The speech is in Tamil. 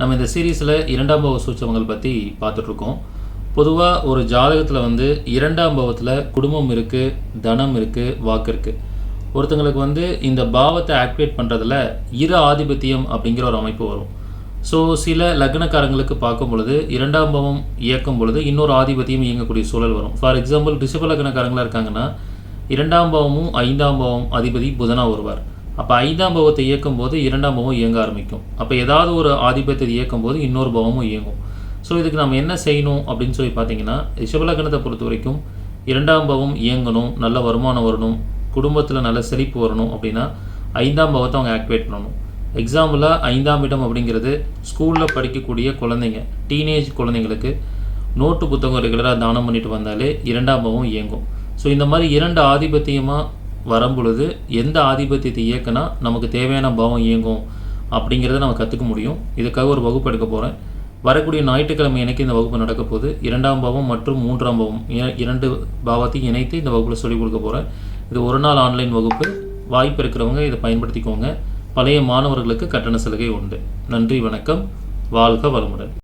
நம்ம இந்த சீரீஸில் இரண்டாம் பாவ சூட்சமங்கள் பற்றி பார்த்துட்ருக்கோம். பொதுவாக ஒரு ஜாதகத்தில் வந்து இரண்டாம் பாவத்தில் குடும்பம் இருக்குது தனம் இருக்குது வாக்கு இருக்குது ஒருத்தங்களுக்கு வந்து இந்த பாவத்தை ஆக்டிவேட் பண்ணுறதுல இரு ஆதிபத்தியம் அப்படிங்கிற ஒரு அமைப்பு வரும். ஸோ சில லக்னக்காரங்களுக்கு பார்க்கும் பொழுது இரண்டாம் பாவம் இயக்கும் பொழுது இன்னொரு ஆதிபத்தியம் இயங்கக்கூடிய சூழல் வரும். ஃபார் எக்ஸாம்பிள் ரிஷப லக்னக்காரங்களாக இருக்காங்கன்னா இரண்டாம் பாவமும் ஐந்தாம் பாவம் அதிபதி புதனாக வருவார். அப்போ ஐந்தாம் பவத்தை இயக்கும் போது இரண்டாம் பவம் இயங்க ஆரம்பிக்கும். அப்போ ஏதாவது ஒரு ஆதிபத்தியத்தை இயக்கும் போது இன்னொரு பவமும் இயங்கும். ஸோ இதுக்கு நம்ம என்ன செய்யணும் அப்படின்னு சொல்லி பார்த்தீங்கன்னா ரிஷபலக்கணத்தை பொறுத்த வரைக்கும் இரண்டாம் பவம் இயங்கணும் நல்ல வருமானம் வரணும் குடும்பத்தில் நல்ல செழிப்பு வரணும் அப்படின்னா ஐந்தாம் பவத்தை அவங்க ஆக்டிவேட் பண்ணணும். எக்ஸாம்பிளாக ஐந்தாம் இடம் அப்படிங்கிறது ஸ்கூலில் படிக்கக்கூடிய குழந்தைங்க டீனேஜ் குழந்தைங்களுக்கு நோட்டு புத்தகம் ரெகுலராக தானம் பண்ணிட்டு வந்தாலே இரண்டாம் பவம் இயங்கும். ஸோ இந்த மாதிரி இரண்டு ஆதிபத்தியமாக வரும்பொழுது எந்த ஆதிபத்தியத்தை இயக்குனா நமக்கு தேவையான பாவம் இயங்கும் அப்படிங்கிறத நம்ம கற்றுக்க முடியும். இதுக்காக ஒரு வகுப்பு எடுக்க போகிறேன் வரக்கூடிய ஞாயிற்றுக்கிழமை இணைக்கு இந்த வகுப்பு நடக்க போகுது. இரண்டாம் பாவம் மற்றும் மூன்றாம் பாவம் இரண்டு பாவத்தையும் இணைத்து இந்த வகுப்பில் சொல்லிக் கொடுக்க போகிறேன் இது ஒரு நாள் ஆன்லைன் வகுப்பு. வாய்ப்பு இருக்கிறவங்க இதை பயன்படுத்திக்கோங்க. பழைய மாணவர்களுக்கு கட்டண சலுகை உண்டு. நன்றி வணக்கம். வாழ்க வளமுடன்.